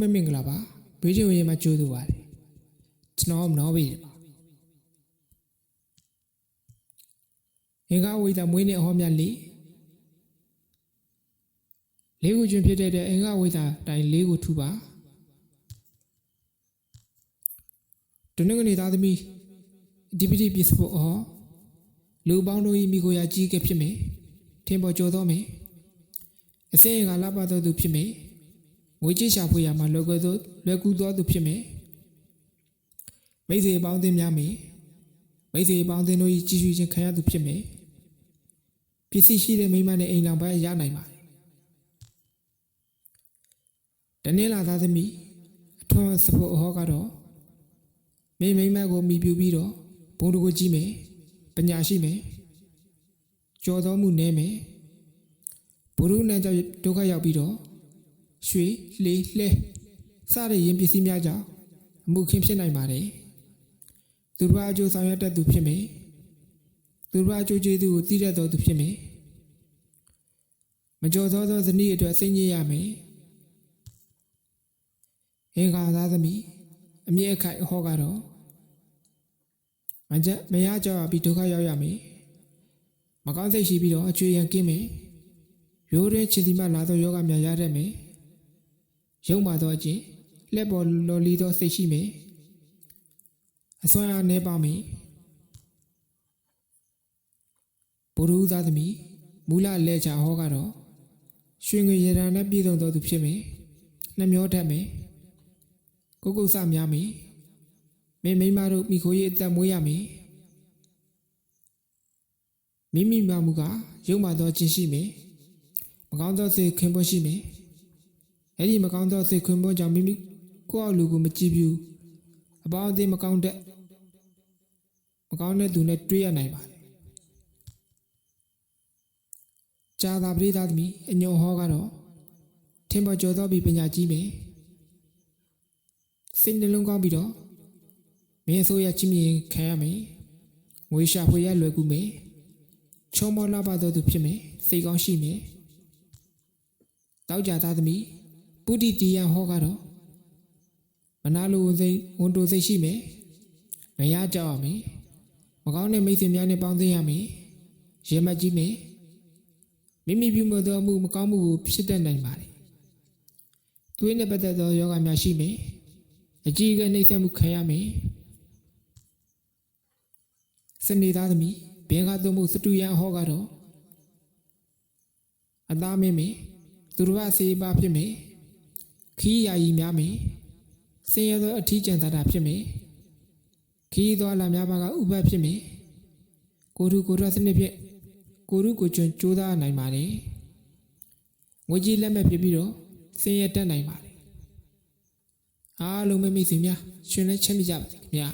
မမင်္ဂလာပါဗီဒီယိုရေးမှာကြိုးသူပါတယ်ကျွန်တော်မနောဘီပါအင်္ဂါဝိဒါမွေးနေ့အဟောမြတ်လေးလေးခုကျွန်းဖြစ်တဲ့အင်္ဂါဝိဒါတိုင်လေးခုထူပါတနင်္ဂနွေသားသမီးဒီပတိပြစ်ဖို့အဟောလူပေါင်းတို့၏မိကိုရာကြီးကဖြစ်မယ်ထင်ပေါ်ကျော်တော်မယ်အစင်းကလာပါတော်သူဖြစ်မယ် ငွေကြေးရှာဖွေရမှာလောကသို့လွယ်ကူသောသူဖြစ်မယ်မိတ်ဆွေပေါင်းသင်းများမယ်မိတ်ဆွေပေါင်းသင်းတို့၏ကြည်ရှုခြင်းခံရသူဖြစ်မယ်ပစ္စည်းရှိတဲ့မိမနဲ့အိမ်တော်ပဲရနိုင်ပါတယ်တနင်္လာသားသမီးအထွန်းစဖို့အဟောကတော့မိမိမကိုမိပြူပြီးတော့ဘုံတကိုကြည့်မယ်ပညာရှိမယ်ကြော်တော်မှုနဲမယ်ဘုရုနဲ့ကြောင့်ဒုက္ခရောက်ပြီးတော့ ရွှေလေလှဲစတဲ့ရင်ပစ္စည်းများကြောင့်အမှုခင်းဖြစ်နိုင်ပါတယ်သူတို့အကျိုးဆောင်ရွက်တတ်သူဖြစ်မယ်သူတို့အကျိုးကျေးဇူးကိုသိတတ်တော်သူဖြစ်မယ်မကြော်သောသောဇနီးအတွက်စိတ်ညစ်ရမယ်အင်္ဂါသားသမီးအမြဲအခိုက်အဟောကတော့မကြမရကြောက်ပြီးဒုက္ခရောက်ရမယ်မကောင်းစိတ်ရှိပြီးတော့အကျွေးရန်ကင်းမယ်ရိုးရဲချစ်ဒီမှလာသောယောဂများရတတ်မယ် ရုံမာသောအကျင့်လက်ပေါ်လော်လီသောစိတ်ရှိမယ်အစွမ်းအားနှဲပါမယ်ဘုရုသားသမီးမူလလဲချာဟောကတော့ရွှေငွေရတနာနဲ့ပြည်စုံတော်သူဖြစ်မယ်နှမျောတတ်မယ်ကိုကုဆများမယ်မိမိမတို့မိခိုးရေးအသက်မွေးရမယ်မိမိမမှုကရုံမာသောခြင်းရှိမယ်မကောင်းသောစိတ်ခင်ပွရှိမယ် အဲ့ဒီမကောင်းသောစိတ်ခွင်ပွကြောင့်မိမိကိုယ့်အောက်လူကိုမကြည့်ဘူးအပေါင်းအသင်းမကောင်းတဲ့မကောင်းတဲ့သူနဲ့တွေ့ရနိုင်ပါတယ်ကြာသာပရိသတ်သမီးအညုံဟောကတော့ထင်ပေါ်ကျော်သောပြီးပညာကြီးမယ်စိတ်နှလုံးကောင်းပြီးတော့မင်းဆိုရချင်းမြင်ခံရမယ်ငွေရှာဖွေရလွယ်ကူမယ်ချုံမောလာပါတော်သူဖြစ်မယ်စိတ်ကောင်းရှိမယ်တောက်ကြသားသမီး ပုတိတီယံဟောကတော့မနာလိုဝန်စိတ်ဝန်တိုစိတ်ရှိမယ်မရကြောက်ရမယ်မကောင်းတဲ့မိတ်ဆွေများနဲ့ပေါင်းသင်းရမယ်ရဲမကြီးမယ်မိမိပြုမသောအမှုမကောင်းမှုကိုဖြစ်တတ်နိုင်ပါတယ်သွေးနဲ့ပတ်သက်သောယောဂများရှိမယ်အကြီးအကဲနှိမ့်ဆက်မှုခံရမယ်စနေသားသမီးဘင်္ဂသုံးမှုစတူယံဟောကတော့အသားမင်းမယ်သူတို့အစေပါဖြစ်မယ် ခီးယာယီများမယ်ဆင်းရဲသောအထီးကျန်သာတာဖြစ်မယ်ခီးသောလာများပါကဥပတ်ဖြစ်မယ်ကိုရုကိုရစနစ်ဖြင့်ကိုရုကိုကျွန်းကြိုးစားနိုင်ပါတယ်ငွေကြီးလက်မဲ့ဖြစ်ပြီးတော့ဆင်းရဲတက်နိုင်ပါတယ်အားလုံးမိတ်ဆွေများရှင်လည်းချက်မိကြပါစေခင်ဗျာ